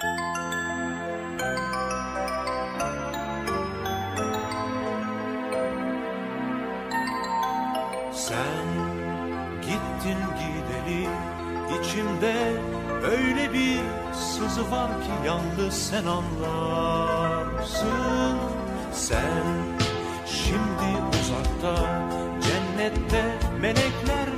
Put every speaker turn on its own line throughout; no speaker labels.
Sen gittin gideli içimde öyle bir sızı var ki yalnız sen anlarsın. Sen şimdi uzakta cennette meleklerle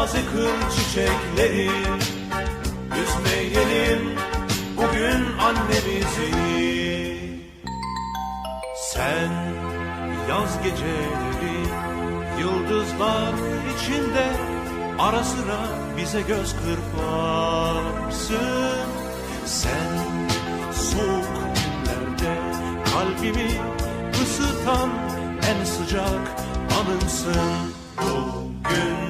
taze kır çiçekleri. Üzmeyelim bugün annemizi. Sen yaz geceleri yıldızlar içinde Ara sıra bize göz kırparsın. Sen soğuk günlerde kalbimi ısıtan en sıcak anımsın. Bugün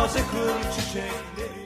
taze kır çiçekleri